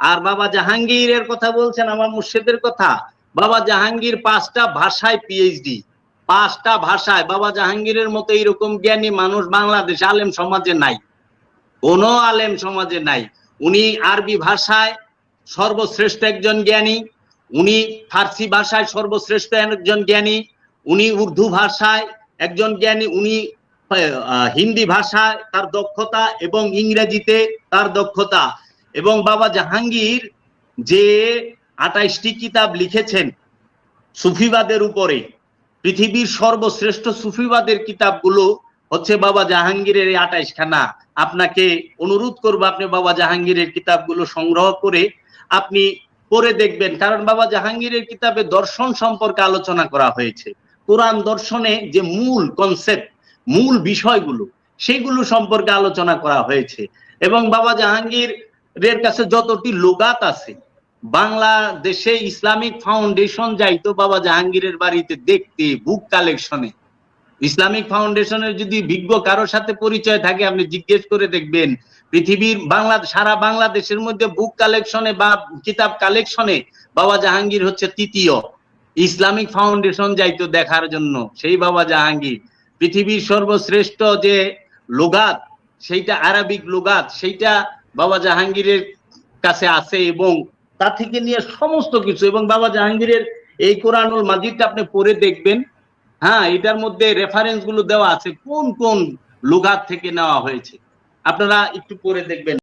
আর বাবা জাহাঙ্গীরের কথা বলছেন, আমার মুর্শিদের কথা। বাবা জাহাঙ্গীর পাঁচটা ভাষায় পিএইচডি পাঁচটা ভাষায়। বাবা জাহাঙ্গীরের মতো এইরকম জ্ঞানী মানুষ বাংলাদেশ আলেম সমাজে নাই। কোন আলেম সমাজে নাই। উনি আরবি ভাষায় সর্বশ্রেষ্ঠ একজন জ্ঞানী। উনি ফার্সি ভাষায় সর্বশ্রেষ্ঠ একজন জ্ঞানী। উনি উর্দু ভাষায় একজন জ্ঞানী। উনি হিন্দি ভাষায় তার দক্ষতা এবং ইংরেজিতে তার দক্ষতা। এবং বাবা জাহাঙ্গীর যে আঠাইশটি কিতাব লিখেছেন সুফিবাদের উপরে, পৃথিবীর সর্বশ্রেষ্ঠ সুফিবাদের কিতাবগুলো হচ্ছে বাবা জাহাঙ্গীরের এই আঠাইশ খানা আপনাকে অনুরোধ করব, আপনি বাবা জাহাঙ্গীরের কিতাবগুলো সংগ্রহ করে আপনি পড়ে দেখবেন, কারণ বাবা জাহাঙ্গীরের কিতাবে দর্শন সম্পর্কে আলোচনা করা হয়েছে। কোরআন দর্শনে যে মূল কনসেপ্ট মূল বিষয়গুলো, সেগুলো সম্পর্কে আলোচনা করা হয়েছে। এবং বাবা জাহাঙ্গীর এর কাছে যতটি লোগাত আছে, বাংলাদেশে ইসলামিক ফাউন্ডেশন যাইতো বাবা জাহাঙ্গীরের বাড়িতে দেখতে বুক কালেকশনে ইসলামিক ফাউন্ডেশনের যদি বিজ্ঞ কারোর সাথে পরিচয় থাকে, আপনি জিজ্ঞেস করে দেখবেন, পৃথিবীর বাংলা, সারা বাংলাদেশের মধ্যে বুক কালেকশনে বা কিতাব কালেকশনে বাবা জাহাঙ্গীর হচ্ছে তৃতীয়। ইসলামিক ফাউন্ডেশন যাইতো দেখার জন্য, সেই বাবা জাহাঙ্গীর। পৃথিবীর সর্বশ্রেষ্ঠ যে লোগাত, সেইটা আরবিক লোগাত, সেইটা বাবা জাহাঙ্গীরের কাছে আছে এবং তা থেকে নিয়ে সমস্ত কিছু এবং বাবা জাহাঙ্গীরের এই কোরআনুল মাজিদটা আপনি পড়ে দেখবেন। হ্যাঁ এটার মধ্যে রেফারেন্সগুলো দেওয়া আছে। কোন কোন লুঘাত থেকে নেওয়া হয়েছে। আপনারা একটু পড়ে দেখবেন।